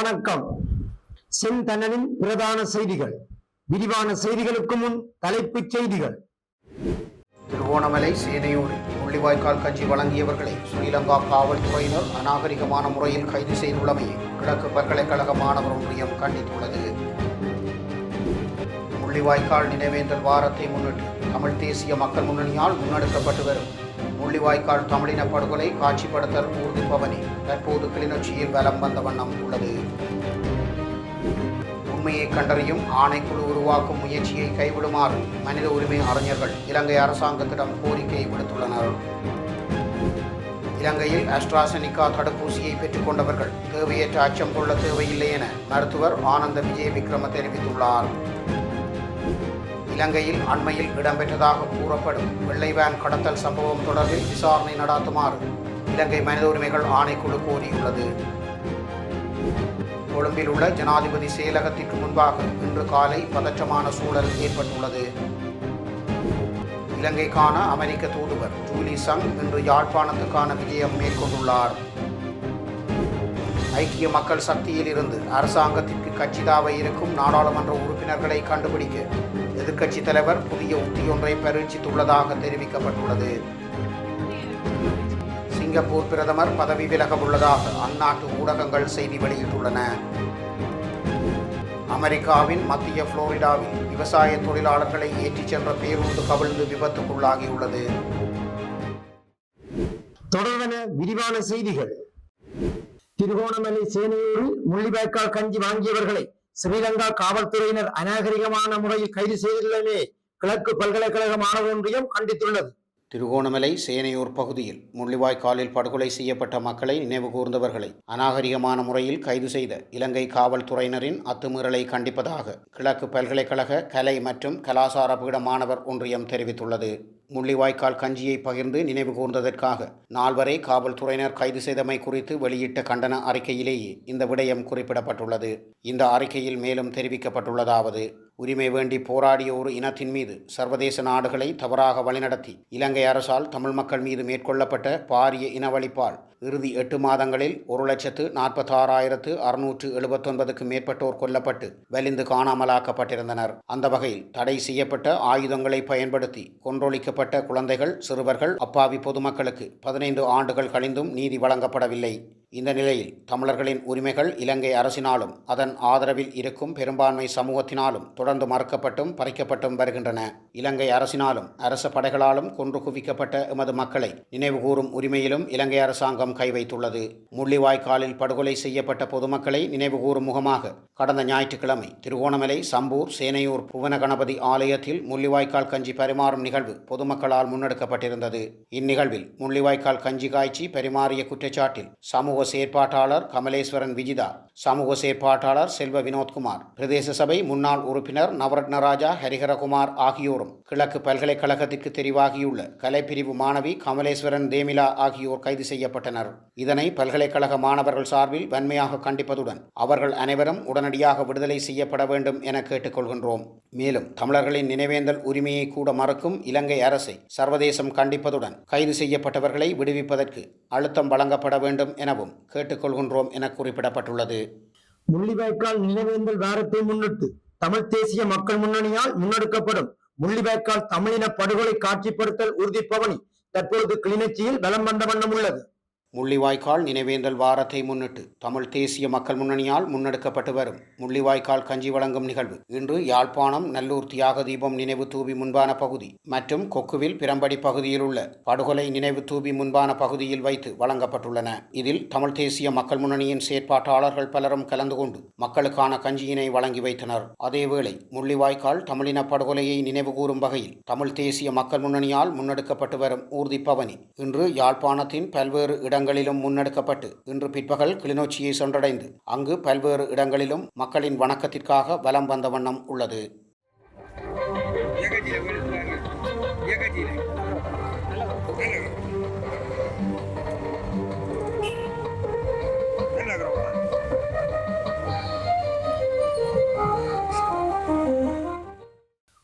வணக்கம். செந்தனனின் பிரதான செய்திகள். விரிவான செய்திகளுக்கு முன் தலைப்புச் செய்திகள். திருவோணமலை சேனையூரில் முள்ளிவாய்க்கால் கட்சி வழங்கியவர்களை ஸ்ரீலங்கா காவல்துறையினர் அநாகரிகமான முறையில் கைது செய்துள்ளமையை கிழக்கு பல்கலைக்கழக மாணவர் ஒன்றியம் கண்டித்துள்ளது. முள்ளிவாய்க்கால் நினைவேந்தல் வாரத்தை முன்னிட்டு தமிழ் தேசிய மக்கள் முன்னணியால் முன்னெடுக்கப்பட்டு வரும் முள்ளிவாய்க்கால் தமிழின படுகொலை காட்சிப்படுத்தல் ஊர்தி பவனி தற்போது கிளிநொச்சியில் வலம் வந்த வண்ணம் உள்ளது. உண்மையை கண்டறியும் ஆணைக்குழு உருவாக்கும் முயற்சியை கைவிடுமாறு மனித உரிமை அறிஞர்கள் இலங்கை அரசாங்கத்திடம் கோரிக்கை விடுத்துள்ளனர். இலங்கையில் அஸ்ட்ராசெனிகா தடுப்பூசியை பெற்றுக்கொண்டவர்கள் தேவையற்ற அச்சம் கொள்ள தேவையில்லை என மருத்துவர் ஆனந்த விஜய விக்ரம தெரிவித்துள்ளார். இலங்கையில் அண்மையில் இடம்பெற்றதாக கூறப்படும் வெள்ளை வேன் கடத்தல் சம்பவம் தொடர்பில் விசாரணை நடாத்துமாறு இலங்கை மனித உரிமைகள் ஆணைக்குழு கோரியுள்ளது. கொழும்பில் உள்ள ஜனாதிபதி செயலகத்திற்கு முன்பாக இன்று காலை பதற்றமான சூழல் ஏற்பட்டுள்ளது. இலங்கைக்கான அமெரிக்க தூதுவர் ஜூலி சங் இன்று யாழ்ப்பாணத்துக்கான விஜயம் மேற்கொண்டுள்ளார். ஐக்கிய மக்கள் சக்தியில் இருந்து அரசாங்கத்திற்கு கட்சிதாவ இருக்கும் நாடாளுமன்ற உறுப்பினர்களை கண்டுபிடிக்க எதிர்க்கட்சித் தலைவர் புதிய உத்தியொன்றை பரீட்சித்துள்ளதாக தெரிவிக்கப்பட்டுள்ளது. சிங்கப்பூர் பிரதமர் பதவி விலக உள்ளதாக அந்நாட்டு ஊடகங்கள் செய்தி வெளியிட்டுள்ளன. அமெரிக்காவின் மத்திய புளோரிடாவில் விவசாய தொழிலாளர்களை ஏற்றிச் சென்ற பேருந்து கவிழ்ந்து விபத்துக்குள்ளாகியுள்ளது. தொடர்வன விரிவான செய்திகள். திருகோணமலை சேனையூரில் முள்ளிவாய்க்கால் கஞ்சி வாங்கியவர்களை ஸ்ரீலங்கா காவல்துறையினர் அநாகரிகமான முறையில் கைது செய்துள்ளமே கிழக்கு பல்கலைக்கழக மாணவர் ஒன்றியம் கண்டித்துள்ளது. திருகோணமலை சேனையூர் பகுதியில் முள்ளிவாய்க்காலில் படுகொலை செய்யப்பட்ட மக்களை நினைவு கூர்ந்தவர்களை அநாகரிகமான முறையில் கைது செய்த இலங்கை காவல்துறையினரின் அத்துமீறலை கண்டிப்பதாக கிழக்கு பல்கலைக்கழக கலை மற்றும் கலாசார பீட மாணவர் ஒன்றியம் தெரிவித்துள்ளது. முள்ளிவாய்க்கால் கஞ்சியை பகிர்ந்து நினைவு கூர்ந்ததற்காக நால்வரை காவல்துறையினர் கைது செய்தமை குறித்து வெளியிட்ட கண்டன அறிக்கையிலேயே இந்த விடயம் குறிப்பிடப்பட்டுள்ளது. இந்த அறிக்கையில் மேலும் தெரிவிக்கப்பட்டுள்ளதாவது உரிமை வேண்டி போராடிய ஒரு இனத்தின் மீது சர்வதேச நாடுகளை தவறாக வழிநடத்தி இலங்கை அரசால் தமிழ் மக்கள் மீது மேற்கொள்ளப்பட்ட பாரிய இனவழிப்பால் இறுதி எட்டு மாதங்களில் ஒரு லட்சத்து நாற்பத்தாறாயிரத்து அறுநூற்று எழுபத்தொன்பதுக்கு மேற்பட்டோர் கொல்லப்பட்டு வலிந்து காணாமலாக்கப்பட்டிருந்தனர். அந்த வகையில் தடை செய்யப்பட்ட ஆயுதங்களை பயன்படுத்தி கொன்றொழிக்கப்பட்ட குழந்தைகள் சிறுவர்கள் அப்பாவி பொதுமக்களுக்கு பதினைந்து ஆண்டுகள் கழிந்தும் நீதி வழங்கப்படவில்லை. இந்த நிலையில் தமிழர்களின் உரிமைகள் இலங்கை அரசினாலும் அதன் ஆதரவில் இருக்கும் பெரும்பான்மை சமூகத்தினாலும் தொடர்ந்து மறுக்கப்பட்டும் பறிக்கப்பட்டும் வருகின்றன. இலங்கை அரசினாலும் அரச படைகளாலும் கொன்று குவிக்கப்பட்ட எமது மக்களை நினைவுகூரும் உரிமையிலும் இலங்கை அரசாங்கம் கை வைத்துள்ளது. முள்ளிவாய்க்காலில் படுகொலை செய்யப்பட்ட பொதுமக்களை நினைவுகூரும் முகமாக கடந்த ஞாயிற்றுக்கிழமை திருகோணமலை சம்பூர் சேனையூர் புவனகணபதி ஆலயத்தில் முள்ளிவாய்க்கால் கஞ்சி பரிமாறும் நிகழ்வு பொதுமக்களால் முன்னெடுக்கப்பட்டிருந்தது. இந்நிகழ்வில் முள்ளிவாய்க்கால் கஞ்சி காய்ச்சி பரிமாறிய குற்றச்சாட்டில் சமூக செயற்பாட்டாளர் கமலேஸ்வரன் விஜிதா சமூக செயற்பாட்டாளர் செல்வ வினோத்குமார் பிரதேச சபை முன்னாள் உறுப்பினர் நவரத்னராஜா ஹரிஹரகுமார் ஆகியோரும் கிழக்கு பல்கலைக்கழகத்திற்கு தெரிவாகியுள்ள கலைப்பிரிவு மாணவி கமலேஸ்வரன் தேமிலா ஆகியோர் கைது செய்யப்பட்டனர். இதனை பல்கலைக்கழக மாணவர்கள் சார்பில் வன்மையாக கண்டிப்பதுடன் அவர்கள் அனைவரும் உடனடியாக விடுதலை செய்யப்பட வேண்டும் என கேட்டுக்கொள்கின்றோம். மேலும் தமிழர்களின் நினைவேந்தல் உரிமையை கூட மறுக்கும் இலங்கை அரசை சர்வதேசம் கண்டிப்பதுடன் கைது செய்யப்பட்டவர்களை விடுவிப்பதற்கு அழுத்தம் வழங்கப்பட வேண்டும் எனவும் கேட்டுக்கொள்கின்றோம் என குறிப்பிடப்பட்டுள்ளது. முள்ளிவாய்க்கால் நினைவேந்தல் வாரத்தை முன்னிட்டு தமிழ் தேசிய மக்கள் முன்னணியால் முன்னெடுக்கப்படும் முள்ளிவாய்க்கால் தமிழின படுகொலை காட்சிப்படுத்தல் உறுதிப்பவனி தற்பொழுது கிளிநொச்சியில் பலம் வந்த வண்ணம் உள்ளது. முள்ளிவாய்க்கால் நினைவேந்தல் வாரத்தை முன்னிட்டு தமிழ் தேசிய மக்கள் முன்னணியால் முன்னெடுக்கப்பட்டு வரும் முள்ளிவாய்க்கால் கஞ்சி வழங்கும் நிகழ்வு. இன்று யாழ்ப்பாணம் நல்லூர் தியாக தீபம் நினைவு தூபி முன்பான பகுதி மற்றும் கொக்குவில் பிரம்படி பகுதியில் உள்ள படுகொலை நினைவு தூபி முன்பான பகுதியில் வைத்து வழங்கப்பட்டுள்ளன. இதில் தமிழ் தேசிய மக்கள் முன்னணியின் செயற்பாட்டாளர்கள் பலரும் கலந்து கொண்டு மக்களுக்கான கஞ்சியினை வழங்கி வைத்தனர். அதேவேளை முள்ளிவாய்க்கால் தமிழின படுகொலையை நினைவுகூரும் வகையில் தமிழ் தேசிய மக்கள் முன்னணியால் முன்னெடுக்கப்பட்டு வரும் ஊர்தி பவனி இன்று யாழ்ப்பாணத்தின் பல்வேறு இடங்களிலும் முன்னெடுக்கப்பட்டு இன்று பிற்பகல் கிளிநொச்சியை சென்றடைந்து அங்கு பல்வேறு இடங்களிலும் மக்களின் வணக்கத்திற்காக வலம் வந்த வண்ணம் உள்ளது.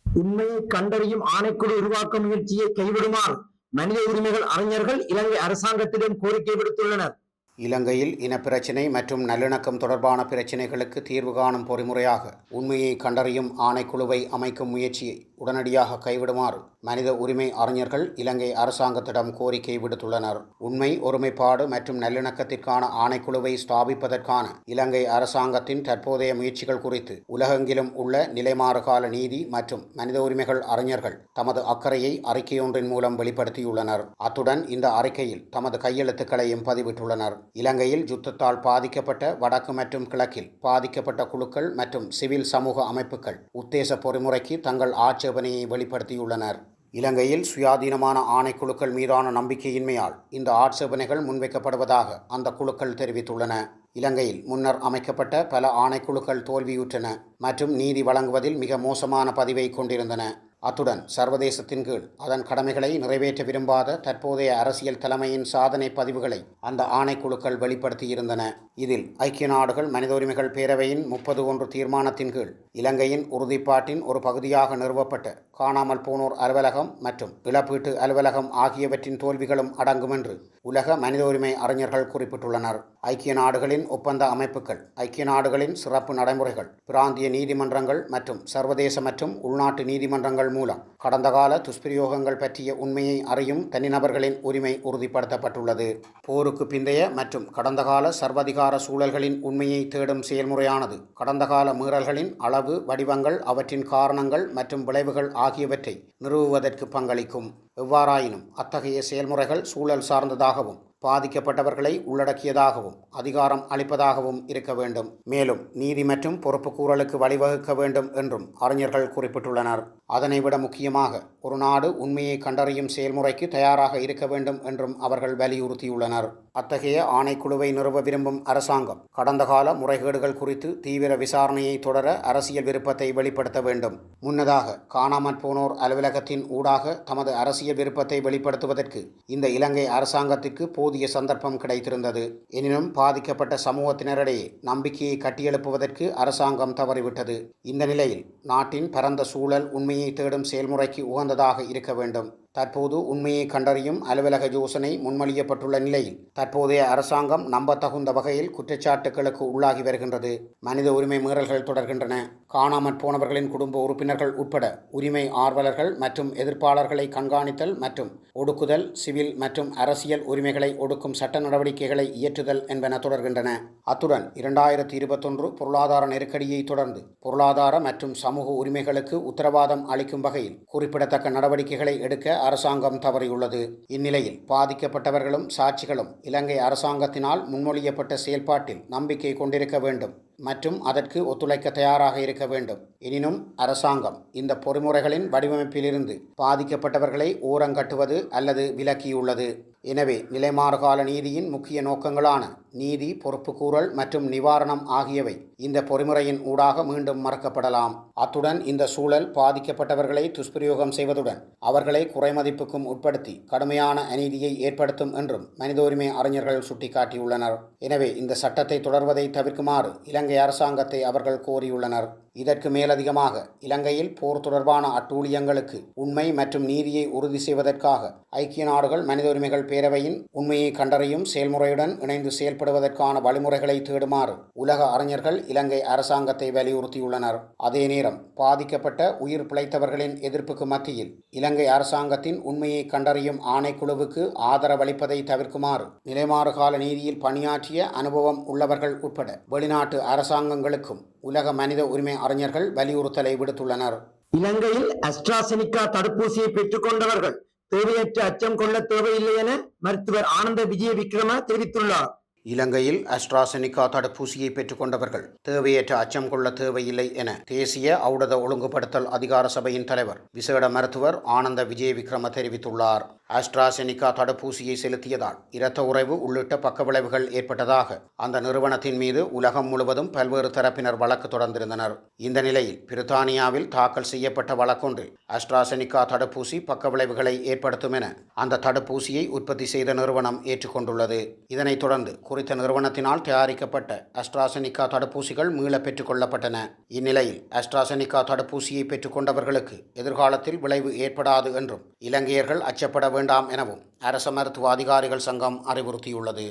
உண்மையை கண்டறியும் ஆணைக்குழு உருவாக்க முயற்சியை கைவிடுமாறு மனித உரிமைகள் அறிஞர்கள் இலங்கை அரசாங்கத்திடம் கோரிக்கை விடுத்துள்ளனர். இலங்கையில் இனப்பிரச்சினை மற்றும் நல்லிணக்கம் தொடர்பான பிரச்சினைகளுக்கு தீர்வு காணும் பொறிமுறையாக உண்மையை கண்டறியும் ஆணைக்குழுவை அமைக்கும் முயற்சியை உடனடியாக கைவிடுமாறு மனித உரிமை அறிஞர்கள் இலங்கை அரசாங்கத்திடம் கோரிக்கை விடுத்துள்ளனர். உண்மை ஒருமைப்பாடு மற்றும் நல்லிணக்கத்திற்கான ஆணைக்குழுவை ஸ்தாபிப்பதற்கான இலங்கை அரசாங்கத்தின் தற்போதைய முயற்சிகள் குறித்து உலகெங்கிலும் உள்ள நிலைமாறுகால நீதி மற்றும் மனித உரிமைகள் அறிஞர்கள் தமது அக்கறையை அறிக்கையொன்றின் மூலம் வெளிப்படுத்தியுள்ளனர். அத்துடன் இந்த அறிக்கையில் தமது கையெழுத்துக்களையும் பதிவிட்டுள்ளனர். இலங்கையில் யுத்தத்தால் பாதிக்கப்பட்ட வடக்கு மற்றும் கிழக்கில் பாதிக்கப்பட்ட குழுக்கள் மற்றும் சிவில் சமூக அமைப்புகள் உத்தேச பொறிமுறைக்கு தங்கள் ஆட்சேபனையை வெளிப்படுத்தியுள்ளனர். இலங்கையில் சுயாதீனமான ஆணைக்குழுக்கள் மீதான நம்பிக்கையின்மையால் இந்த ஆட்சேபனைகள் முன்வைக்கப்படுவதாக அந்த குழுக்கள் தெரிவித்துள்ளன. இலங்கையில் முன்னர் அமைக்கப்பட்ட பல ஆணைக்குழுக்கள் தோல்வியுற்றன மற்றும் நீதி வழங்குவதில் மிக மோசமான பதிவை கொண்டிருந்தன. அத்துடன் சர்வதேசத்தின் கீழ் அதன் கடமைகளை நிறைவேற்ற விரும்பாத தற்போதைய அரசியல் தலைமையின் சாதனை பதிவுகளை அந்த ஆணைக்குழுக்கள் வெளிப்படுத்தியிருந்தன. இதில் ஐக்கிய நாடுகள் மனித உரிமைகள் பேரவையின் முப்பது ஒன்று தீர்மானத்தின் கீழ் இலங்கையின் உறுதிப்பாட்டின் ஒரு பகுதியாக நிறுவப்பட்ட காணாமல் போனோர் அலுவலகம் மற்றும் இழப்பீட்டு அலுவலகம் ஆகியவற்றின் தோல்விகளும் அடங்கும் என்று உலக மனித உரிமை அறிஞர்கள் குறிப்பிட்டுள்ளனர். ஐக்கிய நாடுகளின் ஒப்பந்த அமைப்புகள் ஐக்கிய நாடுகளின் சிறப்பு நடைமுறைகள் பிராந்திய நீதிமன்றங்கள் மற்றும் சர்வதேச மற்றும் உள்நாட்டு நீதிமன்றங்கள் மூலம் கடந்த கால துஷ்பிரயோகங்கள் பற்றிய உண்மையை அறியும் தனிநபர்களின் உரிமை உறுதிப்படுத்தப்பட்டுள்ளது. போருக்கு பிந்தைய மற்றும் கடந்த கால சர்வதிகார சூழல்களின் உண்மையை தேடும் செயல்முறையானது கடந்த கால மீறல்களின் அளவு வடிவங்கள் அவற்றின் காரணங்கள் மற்றும் விளைவுகள் ஆகியவற்றை நிறுவுவதற்கு பங்களிக்கும். எவ்வாறாயினும் அத்தகைய செயல்முறைகள் சூழல் சார்ந்ததாகவும் பாதிக்கப்பட்டவர்களை உள்ளடக்கியதாகவும் அதிகாரம் அளிப்பதாகவும் இருக்க வேண்டும். மேலும் நீதி மற்றும் பொறுப்புக்கூறலுக்கு வழிவகுக்க வேண்டும் என்றும் அறிஞர்கள் குறிப்பிட்டுள்ளனர். அதனை விட முக்கியமாக ஒரு நாடு உண்மையை கண்டறியும் செயல்முறைக்கு தயாராக இருக்க வேண்டும் என்றும் அவர்கள் வலியுறுத்தியுள்ளனர். அத்தகைய ஆணைக்குழுவை நிறுவ விரும்பும் அரசாங்கம் கடந்த கால முறைகேடுகள் குறித்து தீவிர விசாரணையை தொடர அரசியல் விருப்பத்தை வெளிப்படுத்த வேண்டும். முன்னதாக காணாமற் போனோர் அலுவலகத்தின் ஊடாக தமது அரசியல் விருப்பத்தை வெளிப்படுத்துவதற்கு இந்த இலங்கை அரசாங்கத்திற்கு போதிய சந்தர்ப்பம் கிடைத்திருந்தது. எனினும் பாதிக்கப்பட்ட சமூகத்தினரிடையே நம்பிக்கையை கட்டியெழுப்புவதற்கு அரசாங்கம் தவறிவிட்டது. இந்த நிலையில் நாட்டின் பரந்த சூழல் உண்மை உண்மையை தேடும் செயல்முறைக்கு உகந்ததாக இருக்க வேண்டும். தற்போது உண்மையை கண்டறியும் அலுவலக யோசனை முன்மொழியப்பட்டுள்ள நிலையில் தற்போதைய அரசாங்கம் நம்பத்தகுந்த வகையில் குற்றச்சாட்டுகளுக்கு உள்ளாகி வருகின்றது. மனித உரிமை மீறல்கள் தொடர்கின்றன. காணாமற் போனவர்களின் குடும்ப உறுப்பினர்கள் உட்பட உரிமை ஆர்வலர்கள் மற்றும் எதிர்ப்பாளர்களை கண்காணித்தல் மற்றும் ஒடுக்குதல் சிவில் மற்றும் அரசியல் உரிமைகளை ஒடுக்கும் சட்ட நடவடிக்கைகளை இயற்றுதல் என்பன தொடர்கின்றன. அத்துடன் இரண்டாயிரத்தி இருபத்தொன்று பொருளாதார நெருக்கடியை தொடர்ந்து பொருளாதார மற்றும் சமூக உரிமைகளுக்கு உத்தரவாதம் அளிக்கும் வகையில் குறிப்பிடத்தக்க நடவடிக்கைகளை எடுக்க அரசாங்கம் தவறியுள்ளது. இந்நிலையில் பாதிக்கப்பட்டவர்களும் சாட்சிகளும் இலங்கை அரசாங்கத்தினால் முன்மொழியப்பட்ட செயல்பாட்டில் நம்பிக்கை கொண்டிருக்க வேண்டும் மற்றும் அதற்கு ஒத்துழைக்க தயாராக இருக்க வேண்டும். எனினும் அரசாங்கம் இந்த பொறிமுறைகளின் வடிவமைப்பிலிருந்து பாதிக்கப்பட்டவர்களை ஓரங்கட்டுவது அல்லது விலக்கியுள்ளது. எனவே நிலைமாறுகால நீதியின் முக்கிய நோக்கங்களான நீதி பொறுப்புக்கூறல் மற்றும் நிவாரணம் ஆகியவை இந்த பொறிமுறையின் ஊடாக மீண்டும் மறக்கப்படலாம். அத்துடன் இந்த சூழல் பாதிக்கப்பட்டவர்களை துஷ்பிரயோகம் செய்வதுடன் அவர்களை குறைமதிப்புக்கும் உட்படுத்தி கடுமையான அநீதியை ஏற்படுத்தும் என்றும் மனித உரிமை அறிஞர்கள் சுட்டிக்காட்டியுள்ளனர். எனவே இந்த சட்டத்தை தொடர்வதை தவிர்க்குமாறு இலங்கை அரசாங்கத்தை அவர்கள் கோரியுள்ளனர். இதற்கு மேலதிகமாக இலங்கையில் போர் தொடர்பான அட்டூழியங்களுக்கு உண்மை மற்றும் நீதியை உறுதி செய்வதற்காக ஐக்கிய நாடுகள் மனித உரிமைகள் பேரவையின் உண்மையை கண்டறியும் செயல்முறையுடன் இணைந்து செயல்படுவதற்கான வழிமுறைகளை தேடுமாறு உலக அறிஞர்கள் இலங்கை அரசாங்கத்தை வலியுறுத்தியுள்ளனர். அதே நேரம் பாதிக்கப்பட்ட உயிர் பிழைத்தவர்களின் எதிர்ப்புக்கு மத்தியில் இலங்கை அரசாங்கத்தின் உண்மையை கண்டறியும் ஆணைக்குழுவுக்கு ஆதரவளிப்பதை தவிர்க்குமாறு நிலைமாறுகால நீதியில் பணியாற்றிய அனுபவம் உள்ளவர்கள் உட்பட வெளிநாட்டு அரசாங்கங்களுக்கும் உலக மனித உரிமை அறிஞர்கள் வலியுறுத்தலை விடுத்துள்ளனர். இலங்கையில் அஸ்ட்ராசெனிகா தடுப்பூசியை பெற்றுக்கொண்டவர்கள் தேவையற்ற அச்சம் கொள்ள தேவையில்லை என மருத்துவர் ஆனந்த விஜய விக்ரம தெரிவித்துள்ளார். இலங்கையில் அஸ்ட்ராசெனிகா தடுப்பூசியை பெற்றுக்கொண்டவர்கள் தேவையற்ற அச்சம் கொள்ள தேவையில்லை என தேசிய ஔடத ஒழுங்குபடுத்தல் அதிகார சபையின் தலைவர் விசேட மருத்துவர் ஆனந்த விஜய விக்ரம தெரிவித்துள்ளார். அஸ்ட்ராசெனிகா தடுப்பூசியை செலுத்தியதால் இரத்த உறைவு உள்ளிட்ட பக்கவிளைவுகள் ஏற்பட்டதாக அந்த நிறுவனத்தின் மீது உலகம் முழுவதும் பல்வேறு தரப்பினர் வழக்கு தொடர்ந்திருந்தனர். இந்த நிலையில் பிரித்தானியாவில் தாக்கல் செய்யப்பட்ட வழக்கொன்றில் அஸ்ட்ராசெனிகா தடுப்பூசி பக்கவிளைவுகளை ஏற்படுத்தும் என அந்த தடுப்பூசியை உற்பத்தி செய்த நிறுவனம் ஏற்றுக்கொண்டுள்ளது. இதனைத் தொடர்ந்து குறித்த நிறுவனத்தினால் தயாரிக்கப்பட்ட அஸ்ட்ராசெனிகா தடுப்பூசிகள் மீள பெற்றுக்கொள்ளப்பட்டன இந்நிலையில் அஸ்ட்ராசெனிகா தடுப்பூசியை பெற்றுக்கொண்டவர்களுக்கு எதிர்காலத்தில் விளைவு ஏற்படாது என்றும் இலங்கையர்கள் அச்சப்பட வேண்டாம் எனவும் அரச மருத்துவ அதிகாரிகள் சங்கம் அறிவுறுத்தியுள்ளது.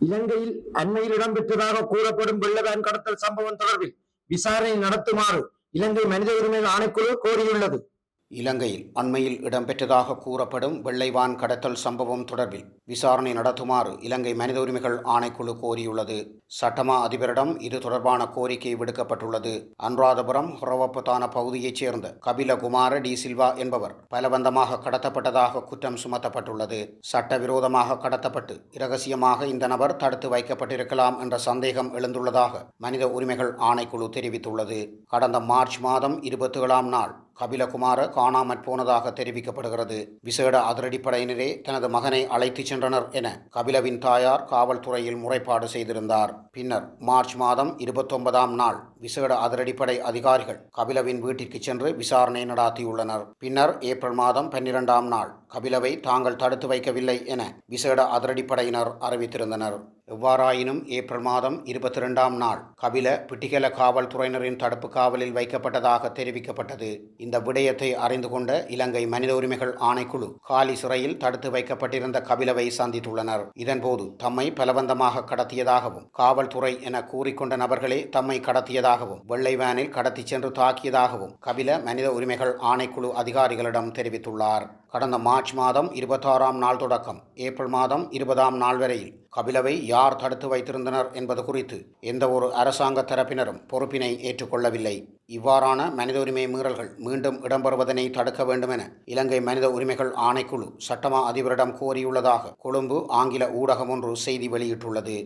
இலங்கையில் அண்மையில் இடம்பெற்றதாக கூறப்படும் வெள்ளவேன் கடத்தல் சம்பவம் தொடர்பில் விசாரணை நடத்துமாறு இலங்கை மனித உரிமைகள் ஆணைக்குழு கோரியுள்ளது. இலங்கையில் அண்மையில் இடம்பெற்றதாக கூறப்படும் வெள்ளைவான் கடத்தல் சம்பவம் தொடர்பில் விசாரணை நடத்துமாறு இலங்கை மனித உரிமைகள் ஆணைக்குழு கோரியுள்ளது. சட்டமா அதிபரிடம் இது தொடர்பான கோரிக்கை விடுக்கப்பட்டுள்ளது. அனுராதபுரம் ஹொரவப்பத்தான பகுதியைச் சேர்ந்த கபிலகுமார டி சில்வா என்பவர் பலவந்தமாக கடத்தப்பட்டதாக குற்றம் சுமத்தப்பட்டுள்ளது. சட்டவிரோதமாக கடத்தப்பட்டு இரகசியமாக இந்த நபர் தடுத்து வைக்கப்பட்டிருக்கலாம் என்ற சந்தேகம் எழுந்துள்ளதாக மனித உரிமைகள் ஆணைக்குழு தெரிவித்துள்ளது. கடந்த மார்ச் மாதம் இருபத்தி ஏழாம் நாள் கபிலகுமார காணாமற் போனதாக தெரிவிக்கப்படுகிறது. விசேட அதிரடிப்படையினரே தனது மகனை அழைத்துச் சென்றனர் என கபிலவின் தாயார் காவல்துறையில் முறைப்பாடு செய்திருந்தார். பின்னர் மார்ச் மாதம் இருபத்தொன்பதாம் நாள் விசேட அதிரடிப்படை அதிகாரிகள் கபிலவின் வீட்டிற்கு சென்று விசாரணை நடாத்தியுள்ளனர். பின்னர் ஏப்ரல் மாதம் பன்னிரெண்டாம் நாள் கபிலவை தாங்கள் தடுத்து வைக்கவில்லை என விசேட அதிரடிப்படையினர் அறிவித்திருந்தனர். எவ்வாறாயினும் ஏப்ரல் மாதம் இருபத்தி ரெண்டாம் நாள் கபில பிட்டிகல காவல்துறையினரின் தடுப்பு காவலில் வைக்கப்பட்டதாக தெரிவிக்கப்பட்டது. இந்த விடயத்தை அறிந்து கொண்ட இலங்கை மனித உரிமைகள் ஆணைக்குழு காலி சிறையில் தடுத்து வைக்கப்பட்டிருந்த கபிலவை சந்தித்துள்ளனர். இதன்போது தம்மை பலவந்தமாக கடத்தியதாகவும் காவல்துறை என கூறிக்கொண்ட நபர்களே தம்மை கடத்தியதாகவும் வெள்ளை வேனில் கடத்திச் சென்று தாக்கியதாகவும் கபில மனித உரிமைகள் ஆணைக்குழு அதிகாரிகளிடம் தெரிவித்துள்ளார். கடந்த மார்ச் மாதம் இருபத்தாறாம் நாள் தொடக்கம் ஏப்ரல் மாதம் இருபதாம் நாள் வரையில் கபிலவை யார் தடுத்து வைத்திருந்தனர் என்பது குறித்து எந்த ஒரு அரசாங்க தரப்பினரும் பொறுப்பினை ஏற்றுக்கொள்ளவில்லை. இவ்வாறான மனித உரிமை மீறல்கள் மீண்டும் இடம்பெறுவதனை தடுக்க வேண்டுமென இலங்கை மனித உரிமைகள் ஆணைக்குழு சட்டமா அதிபரிடம் கோரியுள்ளதாக கொழும்பு ஆங்கில ஊடகம் ஒன்று செய்தி வெளியிட்டுள்ளது.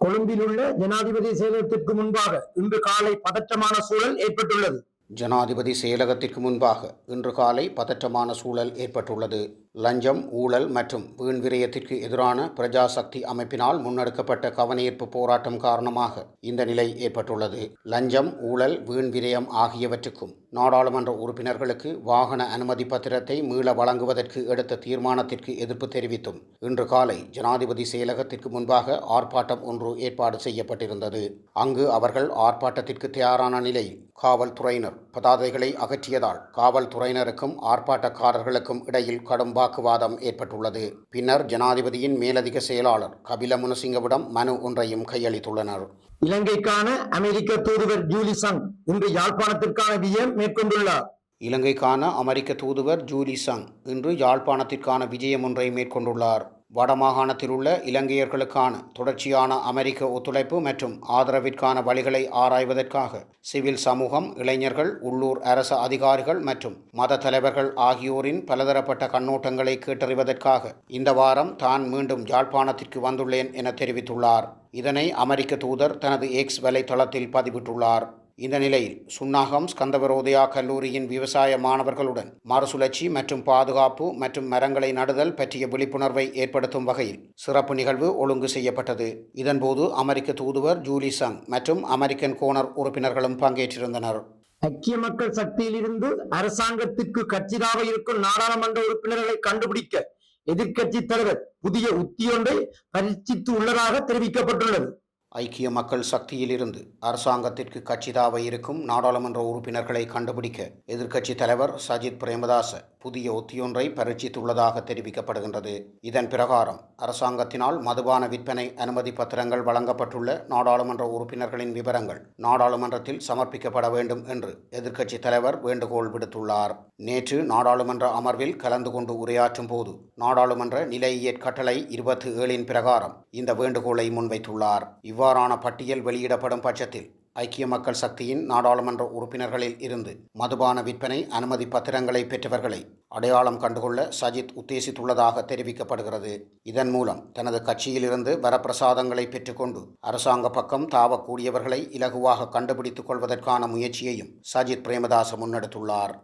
கொழும்பில் உள்ள ஜனாதிபதி செயலகத்திற்கு முன்பாக இன்று காலை பதற்றமான சூழல் ஏற்பட்டுள்ளது. ஜனாதிபதி செயலகத்திற்கு முன்பாக இன்று காலை பதற்றமான சூழல் ஏற்பட்டுள்ளது. லஞ்சம் ஊழல் மற்றும் வீண் விரயத்திற்கு எதிரான பிரஜாசக்தி அமைப்பினால் முன்னெடுக்கப்பட்ட கவனஈர்ப்பு போராட்டம் காரணமாக இந்த நிலை ஏற்பட்டுள்ளது. லஞ்சம் ஊழல் வீண் விரயம் ஆகியவற்றுக்கும் நாடாளுமன்ற உறுப்பினர்களுக்கு வாகன அனுமதி பத்திரத்தை மீள வழங்குவதற்கு எடுத்த தீர்மானத்திற்கு எதிர்ப்பு தெரிவித்தும் இன்று காலை ஜனாதிபதி செயலகத்திற்கு முன்பாக ஆர்ப்பாட்டம் ஒன்று ஏற்பாடு செய்யப்பட்டிருந்தது. அங்கு அவர்கள் ஆர்ப்பாட்டத்திற்கு தயாரான நிலையில் காவல்துறையினர் பதாதைகளை அகற்றியதால் காவல்துறையினருக்கும் ஆர்ப்பாட்டக்காரர்களுக்கும் இடையில் கடும் வாக்குவாதம் ஏற்பட்டுள்ளது. பின்னர் ஜனாதிபதியின் மேலதிக செயலாளர் கபில முனசிங்கவிடம் மனு ஒன்றையும் கையளித்துள்ளனர். இலங்கைக்கான அமெரிக்க தூதுவர் ஜூலி சங் இன்று யாழ்ப்பாணத்திற்கான விஜயம் மேற்கொண்டுள்ளார். இலங்கைக்கான அமெரிக்க தூதுவர் ஜூலி சங் இன்று யாழ்ப்பாணத்திற்கான விஜயம் ஒன்றை மேற்கொண்டுள்ளார். வடமாகாணத்தில் உள்ள இலங்கையர்களுக்கான தொடர்ச்சியான அமெரிக்க ஒத்துழைப்பு மற்றும் ஆதரவிற்கான வழிகளை ஆராய்வதற்காக சிவில் சமூகம் இளைஞர்கள் உள்ளூர் அரச அதிகாரிகள் மற்றும் மத தலைவர்கள் ஆகியோரின் பலதரப்பட்ட கண்ணோட்டங்களை கேட்டறிவதற்காக இந்த வாரம் தான் மீண்டும் யாழ்ப்பாணத்திற்கு வந்துள்ளேன் என தெரிவித்துள்ளார். இதனை அமெரிக்க தூதர் தனது எக்ஸ் வலைத்தளத்தில் பதிவிட்டுள்ளார். இந்த நிலையில் சுன்னாகம் ஸ்கந்தவரோதயா கல்லூரியின் விவசாய மாணவர்களுடன் மறுசுழற்சி மற்றும் பாதுகாப்பு மற்றும் மரங்களை நடுதல் பற்றிய விழிப்புணர்வை ஏற்படுத்தும் வகையில் சிறப்பு நிகழ்வு ஒழுங்கு செய்யப்பட்டது. இதன்போது அமெரிக்க தூதுவர் ஜூலி சங் மற்றும் அமெரிக்கன் கோனர் உறுப்பினர்களும் பங்கேற்றிருந்தனர். ஐக்கிய மக்கள் சக்தியிலிருந்து அரசாங்கத்துக்கு கட்சிதாக இருக்கும் நாடாளுமன்ற உறுப்பினர்களை கண்டுபிடிக்க எதிர்க்கட்சி தலைவர் புதிய உத்தியொன்றை பரீட்சித்து உள்ளதாக தெரிவிக்கப்பட்டுள்ளது. ஐக்கிய மக்கள் சக்தியிலிருந்து அரசாங்கத்திற்கு கட்சிதாவ இருக்கும் நாடாளுமன்ற உறுப்பினர்களை கண்டுபிடிக்க எதிர்க்கட்சி தலைவர் சஜித் பிரேமதாச புதிய ஒத்தியொன்றை பரீட்சித்துள்ளதாக தெரிவிக்கப்படுகின்றது. இதன் பிரகாரம் அரசாங்கத்தினால் மதுபான விற்பனை அனுமதி பத்திரங்கள் வழங்கப்பட்டுள்ள நாடாளுமன்ற உறுப்பினர்களின் விவரங்கள் நாடாளுமன்றத்தில் சமர்ப்பிக்கப்பட வேண்டும் என்று எதிர்க்கட்சி தலைவர் வேண்டுகோள் விடுத்துள்ளார். நேற்று நாடாளுமன்ற அமர்வில் கலந்து கொண்டு உரையாற்றும் போது நாடாளுமன்ற நிலையியற் கட்டளை இருபத்தி ஏழின் பிரகாரம் இந்த வேண்டுகோளை முன்வைத்துள்ளார். இவ்வாறான பட்டியல் வெளியிடப்படும் பட்சத்தில் ஐக்கிய மக்கள் சக்தியின் நாடாளுமன்ற உறுப்பினர்களில் இருந்து மதுபான விற்பனை அனுமதி பத்திரங்களை பெற்றவர்களை அடையாளம் கண்டுகொள்ள சஜித் உத்தேசித்துள்ளதாக தெரிவிக்கப்படுகிறது. இதன் மூலம் தனது கட்சியிலிருந்து வரப்பிரசாதங்களை பெற்றுக்கொண்டு அரசாங்க பக்கம் தாவக்கூடியவர்களை இலகுவாக கண்டுபிடித்துக் கொள்வதற்கான முயற்சியையும் சஜித் பிரேமதாச முன்னெடுத்துள்ளார்.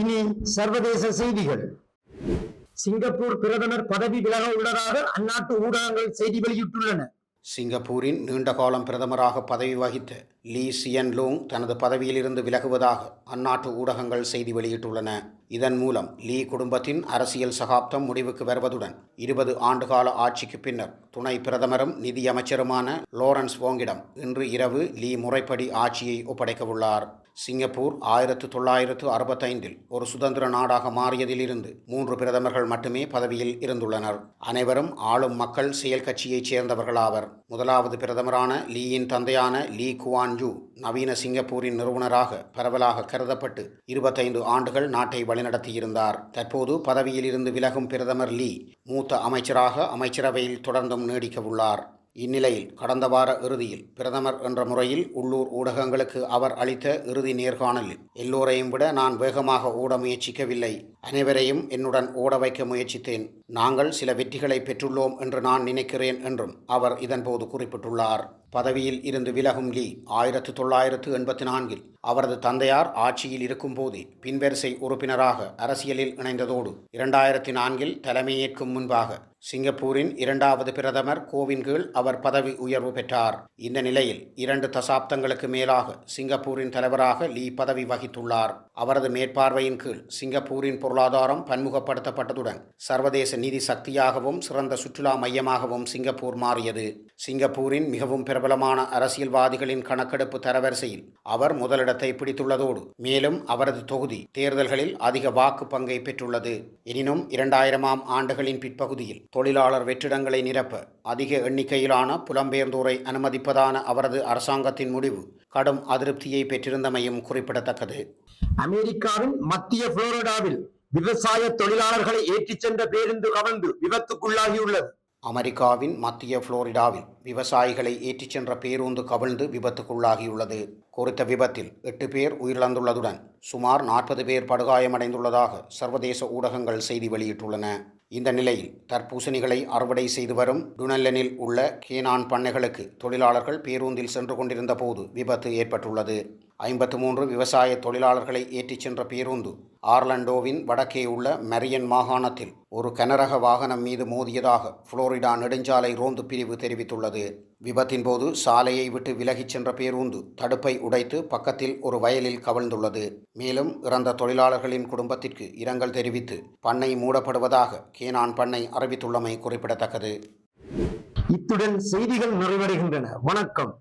இனி சர்வதேச செய்திகள். சிங்கப்பூர் பிரதமர் பதவி விலக உள்ளதாக அந்நாட்டு ஊடகங்கள் செய்தி வெளியிட்டுள்ளன. சிங்கப்பூரின் நீண்டகாலம் பிரதமராக பதவி வகித்த லீ சியன் லூங் தனது பதவியிலிருந்து விலகுவதாக அந்நாட்டு ஊடகங்கள் செய்தி வெளியிட்டுள்ளன. இதன் மூலம் லீ குடும்பத்தின் அரசியல் சகாப்தம் முடிவுக்கு வருவதுடன் இருபது ஆண்டுகால ஆட்சிக்கு பின்னர் துணை பிரதமரும் நிதியமைச்சருமான லோரன்ஸ் வோங்கிடம் இன்று இரவு லீ முறைப்படி ஆட்சியை ஒப்படைக்கவுள்ளார். சிங்கப்பூர் ஆயிரத்து தொள்ளாயிரத்து அறுபத்தைந்தில் ஒரு சுதந்திர நாடாக மாறியதிலிருந்து மூன்று பிரதமர்கள் மட்டுமே பதவியில் இருந்துள்ளனர். அனைவரும் ஆளும் மக்கள் செயல் கட்சியைச் சேர்ந்தவர்களாவர். முதலாவது பிரதமரான லீயின் தந்தையான லீ குவான்ஜூ நவீன சிங்கப்பூரின் நிறுவனராக பரவலாக கருதப்பட்டு இருபத்தைந்து ஆண்டுகள் நாட்டை வழிநடத்தியிருந்தார். தற்போது பதவியில் இருந்து விலகும் பிரதமர் லீ மூத்த அமைச்சராக அமைச்சரவையில் தொடர்ந்தும் நீடிக்கவுள்ளார். இந்நிலையில் கடந்த வார இறுதியில் பிரதமர் என்ற முறையில் உள்ளூர் ஊடகங்களுக்கு அவர் அளித்த இறுதி நேர்காணலில் எல்லோரையும் விட நான் வேகமாக ஓட முயற்சிக்கவில்லை. அனைவரையும் என்னுடன் ஓட வைக்க முயற்சித்தேன். நாங்கள் சில வெற்றிகளை பெற்றுள்ளோம் என்று நான் நினைக்கிறேன் என்றும் அவர் இதன்போது குறிப்பிட்டுள்ளார். பதவியில் இருந்து விலகும் லீ ஆயிரத்து தொள்ளாயிரத்து எண்பத்தி நான்கில் அவரது தந்தையார் ஆட்சியில் இருக்கும்போதே பின்வரிசை உறுப்பினராக அரசியலில் இணைந்ததோடு இரண்டாயிரத்தி நான்கில் தலைமையேற்கும் முன்பாக சிங்கப்பூரின் இரண்டாவது பிரதமர் கோவின் கீழ் அவர் பதவி உயர்வு பெற்றார். இந்த நிலையில் இரண்டு தசாப்தங்களுக்கு மேலாக சிங்கப்பூரின் தலைவராக லீ பதவி வகித்துள்ளார். அவரது மேற்பார்வையின் கீழ் சிங்கப்பூரின் பொருளாதாரம் பன்முகப்படுத்தப்பட்டதுடன் சர்வதேச நிதி சக்தியாகவும் சிறந்த சுற்றுலா மையமாகவும் சிங்கப்பூர் மாறியது. சிங்கப்பூரின் மிகவும் பிரபலமான அரசியல்வாதிகளின் கணக்கெடுப்பு தரவரிசையில் அவர் முதலிடத்தை பிடித்துள்ளதோடு மேலும் அவரது தொகுதி தேர்தல்களில் அதிக வாக்கு பங்கை பெற்றுள்ளது. எனினும் இரண்டாயிரமாம் ஆண்டுகளின் பிற்பகுதியில் தொழிலாளர் வெற்றிடங்களை நிரப்ப அதிக எண்ணிக்கையிலான புலம்பெயர்ந்தோரை அனுமதிப்பதான அவரது அரசாங்கத்தின் முடிவு கடும் அதிருப்தியை பெற்றிருந்தமையும் குறிப்பிடத்தக்கது. அமெரிக்காவின் மத்திய புளோரிடாவில் விவசாய தொழிலாளர்களை ஏற்றிச் சென்ற பேருந்து கவர்ந்து விபத்துக்குள்ளாகியுள்ளது. அமெரிக்காவின் மத்திய புளோரிடாவில் விவசாயிகளை ஏற்றிச் சென்ற பேருந்து கவிழ்ந்து விபத்துக்குள்ளாகியுள்ளது. குறித்த விபத்தில் எட்டு பேர் உயிரிழந்துள்ளதுடன் சுமார் நாற்பது பேர் படுகாயமடைந்துள்ளதாக சர்வதேச ஊடகங்கள் செய்தி வெளியிட்டுள்ளன. இந்த நிலையில் தர்பூசணிகளை அறுவடை செய்து வரும் டுனல்லனில் உள்ள கேனான் பண்ணைகளுக்கு தொழிலாளர்கள் பேருந்தில் சென்று கொண்டிருந்த போது விபத்து ஏற்பட்டுள்ளது. ஐம்பத்து மூன்று விவசாய தொழிலாளர்களை ஏற்றிச் சென்ற பேருந்து ஆர்லண்டோவின் வடக்கே உள்ள மரியன் மாகாணத்தில் ஒரு கனரக வாகனம் மீது மோதியதாக புளோரிடா நெடுஞ்சாலை ரோந்து பிரிவு தெரிவித்துள்ளது. விபத்தின் போது சாலையை விட்டு விலகிச் சென்ற பேருந்து தடுப்பை உடைத்து பக்கத்தில் ஒரு வயலில் கவிழ்ந்துள்ளது. மேலும் இறந்த தொழிலாளர்களின் குடும்பத்திற்கு இரங்கல் தெரிவித்து பண்ணை மூடப்படுவதாக கேனான் பண்ணை அறிவித்துள்ளமை குறிப்பிடத்தக்கது. இத்துடன் செய்திகள் நிறைவடைகின்றன. வணக்கம்.